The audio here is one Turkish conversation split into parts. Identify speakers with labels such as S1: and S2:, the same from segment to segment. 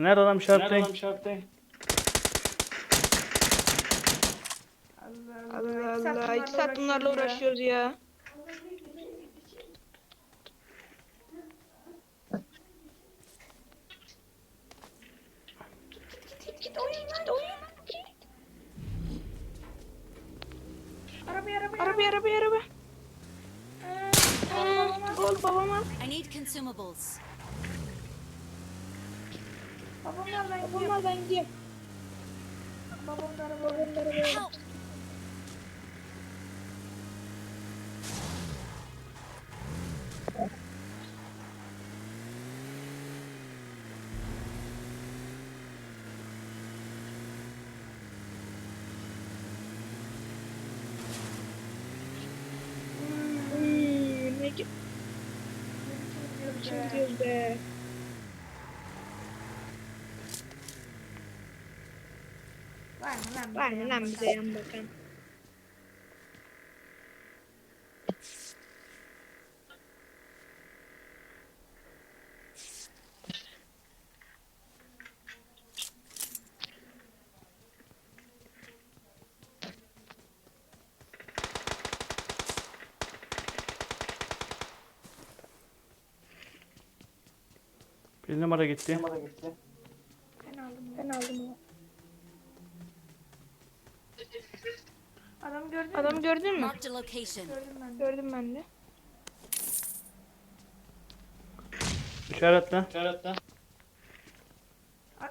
S1: Nerede adam işaretleyin?
S2: Allah
S3: Allah
S2: Allah.
S3: Allah. İki saat bunlarla uğraşıyoruz ya. Git git oyun lan oyun lan. Git.
S2: Arabaya arabaya.
S3: Araba araba araba.
S2: Ee,
S3: Gol babama.
S4: I need consumables.
S2: Babam var ben gidiyorum.
S3: Babama ben gideyim.
S2: Babam da arabaya.
S4: Help!
S3: Hmm, ne gi- Kim gidiyoruz be?
S2: Var mı lan?
S3: Var mı lan bize yan bakan?
S1: Bir numara gitti.
S2: Ben aldım.
S3: Ben aldım onu.
S2: Adamı gördün mü?
S3: Adamı gördün mü?
S4: Marked a location.
S2: Gördüm ben. de.
S3: Gördüm ben de.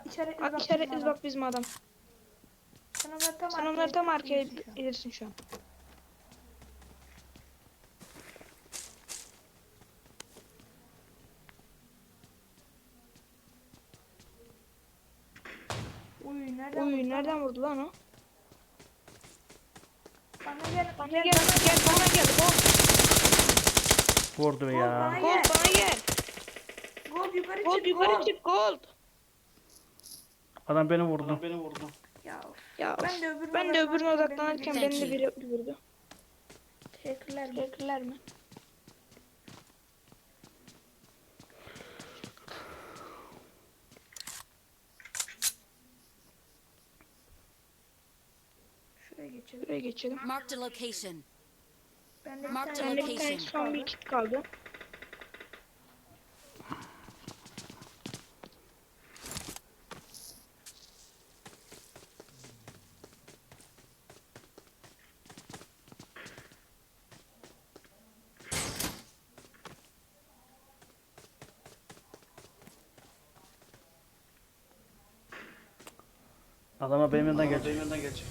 S1: İşaretle.
S2: Aa,
S3: bak. işaretliz
S2: bizim adam.
S3: bak bizim adam.
S2: Sen onları tam
S3: Sen onları tam arkaya
S2: gidiyorsun şu an.
S3: gelirsin şu an.
S2: Uy nereden?
S3: Uy
S2: vurdu?
S3: nereden vurdu lan o?
S2: Bana gel.
S3: Bana gel, gel bana gel. Gol,
S1: Vurdu ya.
S2: bana
S3: gol
S2: gel.
S3: bana gel.
S2: Gol yukarı
S3: Gol
S2: çık.
S3: yukarı
S2: gol.
S3: çık gol.
S1: Adam beni vurdu.
S2: Ya of.
S3: Ya
S2: Ben de öbürüne
S3: ben de öbürüne
S2: odaklanırken
S4: beni
S3: beni
S4: de
S3: de biri vurdu.
S2: Teşekkürler.
S3: Teşekkürler mi?
S2: Geçelim.
S3: Buraya geçelim.
S4: Marked a location.
S2: Bende bir
S4: Marked
S2: tane
S3: Bende bir tane
S4: Location.
S3: son bir kit kaldı.
S1: Adama benim yanından geç.